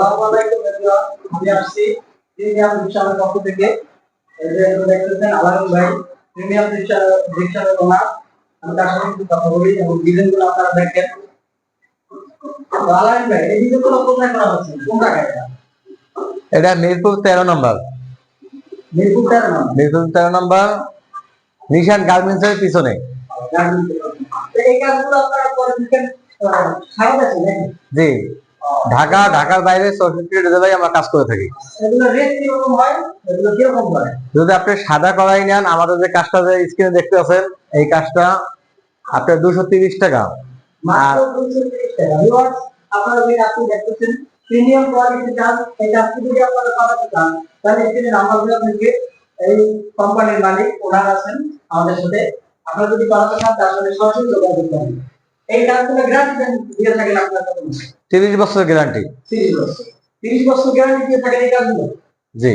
আসসালামু আলাইকুম আমি আসছি প্রিমিয়াম রিক্সার পক্ষ থেকে। এই যে আপনারা দেখতেছেন আলারুল ভাই প্রিমিয়াম রিক্সা রিক্সার ওনার। আমি তার সাথে একটু কথা বলি এবং ডিজাইনগুলো আপনারা দেখেন। তো ভাই এই ডিজাইনগুলো কোথায় করা হচ্ছে কোন জায়গায় এটা? মিরপুর তেরো নম্বর। মিরপুর তেরো নাম মিরপুর তেরো নম্বর নিশান গার্মেন্টস এর পিছনে। এই কাজগুলো আপনারা করে দিচ্ছেন সারা দেশে জি। ঢাকা ঢাকার বাইরে চৌষট্টি জেলায় আমরা কাজ করে থাকি। যদি আপনি সাদা করাই নেন আমাদের যে কাজটা যে স্ক্রিনে দেখতে আছেন এই কাজটা আপনার দুশো তিরিশ টাকা। মাত্র 230 টাকা। ভিউয়ার্স আপনারা যে কাজটি দেখতেছেন প্রিমিয়াম কোয়ালিটি কাজ এই কাজটি যদি আপনারা করাতে চান তাহলে স্ক্রিনে নাম্বার দেওয়া এই কোম্পানির মালিক ওনার আছেন আমাদের সাথে। আপনারা যদি করাতে চান তার সাথে সরাসরি যোগাযোগ করুন। এই কাজগুলো গ্যারান্টি দিয়ে থাকেন আপনার তিরিশ বছর গ্যারান্টি 30 বছর। 30 বছর গ্যারান্টি দিয়ে থাকেন এই কাজগুলো জি।